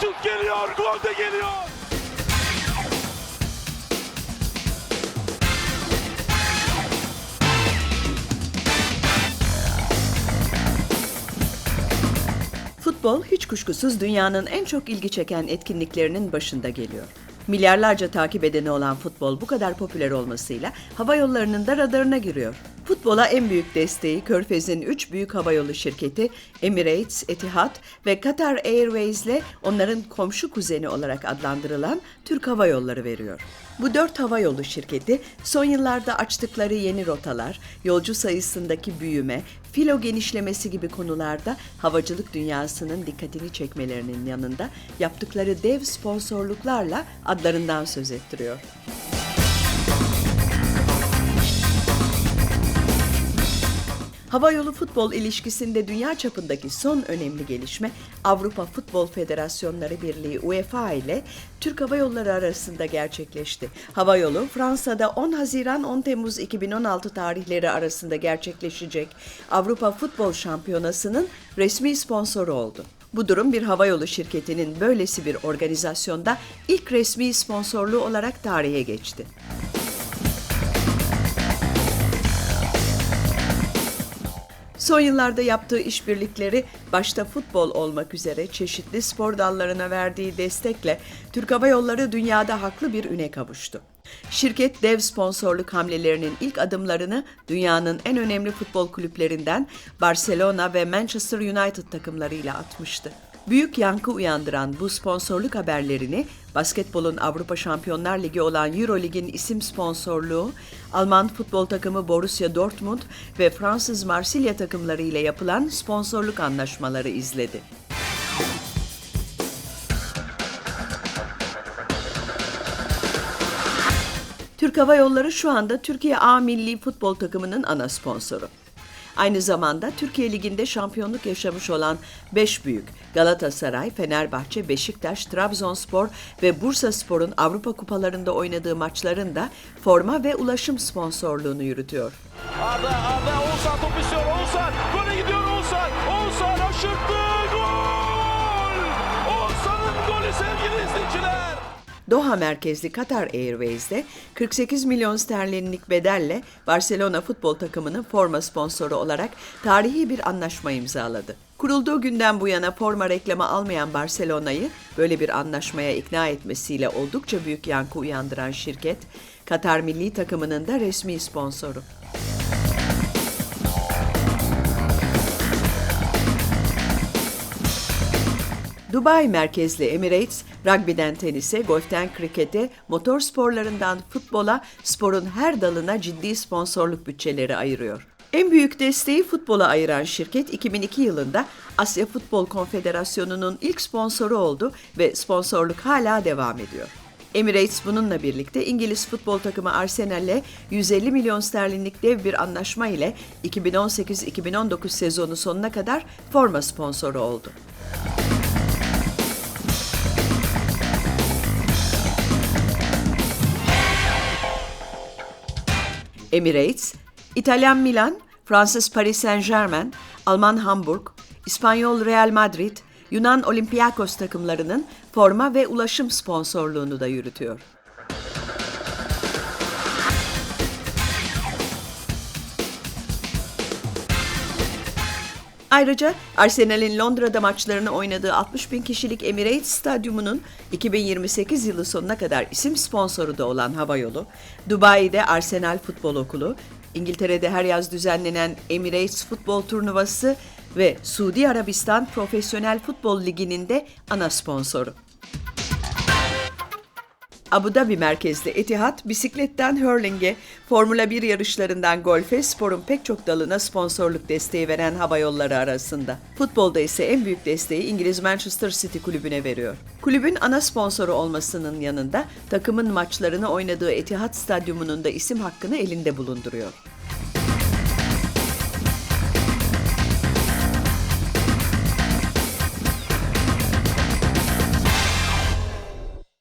şut geliyor, gol de geliyor. Futbol hiç kuşkusuz dünyanın en çok ilgi çeken etkinliklerinin başında geliyor. Milyarlarca takip edeni olan futbol bu kadar popüler olmasıyla hava yollarının da radarına giriyor. Futbola en büyük desteği Körfez'in 3 büyük havayolu şirketi Emirates, Etihad ve Qatar Airways ile onların komşu kuzeni olarak adlandırılan Türk Hava Yolları veriyor. Bu dört havayolu şirketi son yıllarda açtıkları yeni rotalar, yolcu sayısındaki büyüme, filo genişlemesi gibi konularda havacılık dünyasının dikkatini çekmelerinin yanında yaptıkları dev sponsorluklarla adlarından söz ettiriyor. Havayolu futbol ilişkisinde dünya çapındaki son önemli gelişme Avrupa Futbol Federasyonları Birliği UEFA ile Türk Hava Yolları arasında gerçekleşti. Havayolu Fransa'da 10 Haziran 10 Temmuz 2016 tarihleri arasında gerçekleşecek Avrupa Futbol Şampiyonası'nın resmi sponsoru oldu. Bu durum bir havayolu şirketinin böylesi bir organizasyonda ilk resmi sponsorluğu olarak tarihe geçti. Son yıllarda yaptığı işbirlikleri başta futbol olmak üzere çeşitli spor dallarına verdiği destekle Türk Hava Yolları dünyada haklı bir üne kavuştu. Şirket dev sponsorluk hamlelerinin ilk adımlarını dünyanın en önemli futbol kulüplerinden Barcelona ve Manchester United takımlarıyla atmıştı. Büyük yankı uyandıran bu sponsorluk haberlerini basketbolun Avrupa Şampiyonlar Ligi olan Eurolig'in isim sponsorluğu, Alman futbol takımı Borussia Dortmund ve Fransız Marsilya takımları ile yapılan sponsorluk anlaşmaları izledi. Türk Hava Yolları şu anda Türkiye A milli futbol takımının ana sponsoru. Aynı zamanda Türkiye Ligi'nde şampiyonluk yaşamış olan 5 büyük Galatasaray, Fenerbahçe, Beşiktaş, Trabzonspor ve Bursaspor'un Avrupa kupalarında oynadığı maçların da forma ve ulaşım sponsorluğunu yürütüyor. Arda, Arda, Oğuzhan top istiyor. Oğuzhan, gole gidiyor Oğuzhan. Oğuzhan aşırttı, Doha merkezli Qatar Airways'de 48 milyon sterlinlik bedelle Barcelona futbol takımının forma sponsoru olarak tarihi bir anlaşma imzaladı. Kurulduğu günden bu yana forma reklamı almayan Barcelona'yı böyle bir anlaşmaya ikna etmesiyle oldukça büyük yankı uyandıran şirket, Katar milli takımının da resmi sponsoru. Dubai merkezli Emirates, rugby'den tenise, golften krikete, motor sporlarından futbola, sporun her dalına ciddi sponsorluk bütçeleri ayırıyor. En büyük desteği futbola ayıran şirket 2002 yılında Asya Futbol Konfederasyonu'nun ilk sponsoru oldu ve sponsorluk hala devam ediyor. Emirates bununla birlikte İngiliz futbol takımı Arsenal'le 150 milyon sterlinlik dev bir anlaşma ile 2018-2019 sezonu sonuna kadar forma sponsoru oldu. Emirates, İtalyan Milan, Fransız Paris Saint-Germain, Alman Hamburg, İspanyol Real Madrid, Yunan Olympiakos takımlarının forma ve ulaşım sponsorluğunu da yürütüyor. Ayrıca Arsenal'in Londra'da maçlarını oynadığı 60 bin kişilik Emirates Stadyumu'nun 2028 yılı sonuna kadar isim sponsoru da olan havayolu, Dubai'de Arsenal Futbol Okulu, İngiltere'de her yaz düzenlenen Emirates Futbol Turnuvası ve Suudi Arabistan Profesyonel Futbol Ligi'nin de ana sponsoru. Abu Dhabi merkezli Etihad, bisikletten hurling'e, Formula 1 yarışlarından golfe, sporun pek çok dalına sponsorluk desteği veren hava yolları arasında. Futbolda ise en büyük desteği İngiliz Manchester City kulübüne veriyor. Kulübün ana sponsoru olmasının yanında takımın maçlarını oynadığı Etihad Stadyumu'nun da isim hakkını elinde bulunduruyor.